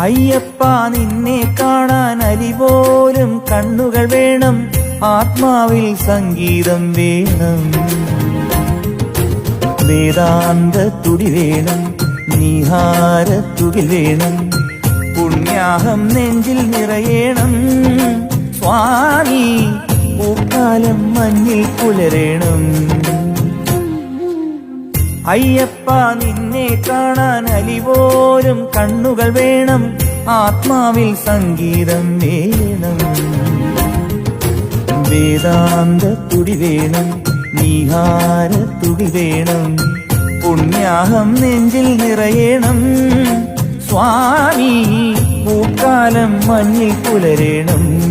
അയ്യപ്പ നിന്നെ കാണാൻ അലിപോലും കണ്ണുകൾ വേണം. ആത്മാവിൽ സംഗീതം വേണം. വേദാന്ത തുടി വേണം. നിഹാര തുകിൽ വേണം. പുണ്യാഹം നെഞ്ചിൽ നിറയേണം. സ്വാമി പൂക്കാലം മഞ്ഞിൽ പുലരേണം. അയ്യപ്പ നിന്നെ കാണാൻ അലിപോലും കണ്ണുകൾ വേണം. ആത്മാവിൽ സംഗീതം വേണം. വേദാന്ത തുടി വേണം. നീഹാര തുടി വേണം. പുണ്യാഹം നെഞ്ചിൽ നിറയണം. സ്വാമി പൂക്കാലം മഞ്ഞിൽ പുലരേണം.